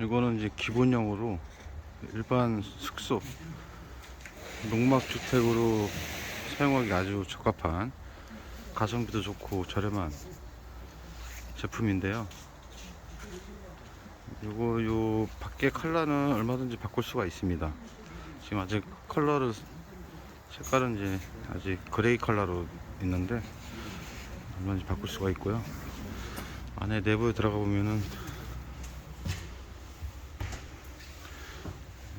이거는 이제 기본형으로 일반 숙소 농막주택으로 사용하기 아주 적합한 가성비도 좋고 저렴한 제품인데요. 요거 요 밖에 컬러는 얼마든지 바꿀 수가 있습니다. 지금 아직 컬러를 색깔은 이제 아직 그레이 컬러로 있는데 얼마든지 바꿀 수가 있고요. 안에 내부에 들어가 보면은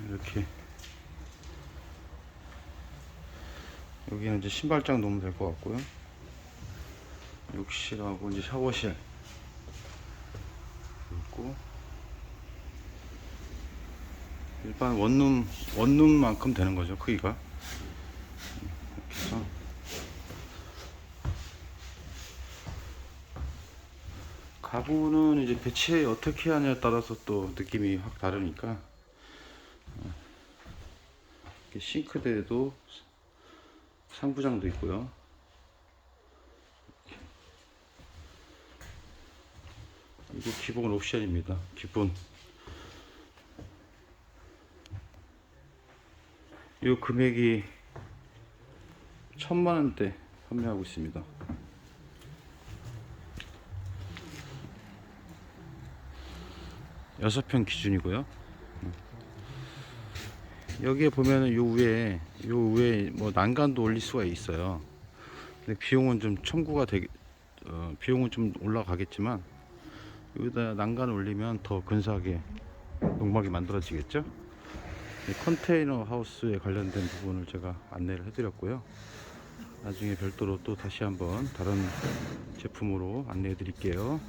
이렇게. 여기는 이제 신발장 놓으면 될 것 같고요. 욕실하고 이제 샤워실. 있고 일반 원룸 원룸만큼 되는 거죠 크기가. 이렇게 해서 가구는 이제 배치 어떻게 하냐에 따라서 또 느낌이 확 다르니까 싱크대에도 상부장도 있고요. 이거 기본 옵션입니다. 기본. 이 금액이 천만 원대 판매하고 있습니다. 여섯 평 기준이고요. 여기에 보면은 요 위에 요 위에 뭐 난간도 올릴 수가 있어요. 근데 비용은 좀 첨구가 되게 어, 비용은 좀 올라가겠지만 여기다 난간 올리면 더 근사하게 농막이 만들어지겠죠. 이 컨테이너 하우스에 관련된 부분을 제가 안내를 해드렸고요. 나중에 별도로 또 다시 한번 다른 제품으로 안내해 드릴게요.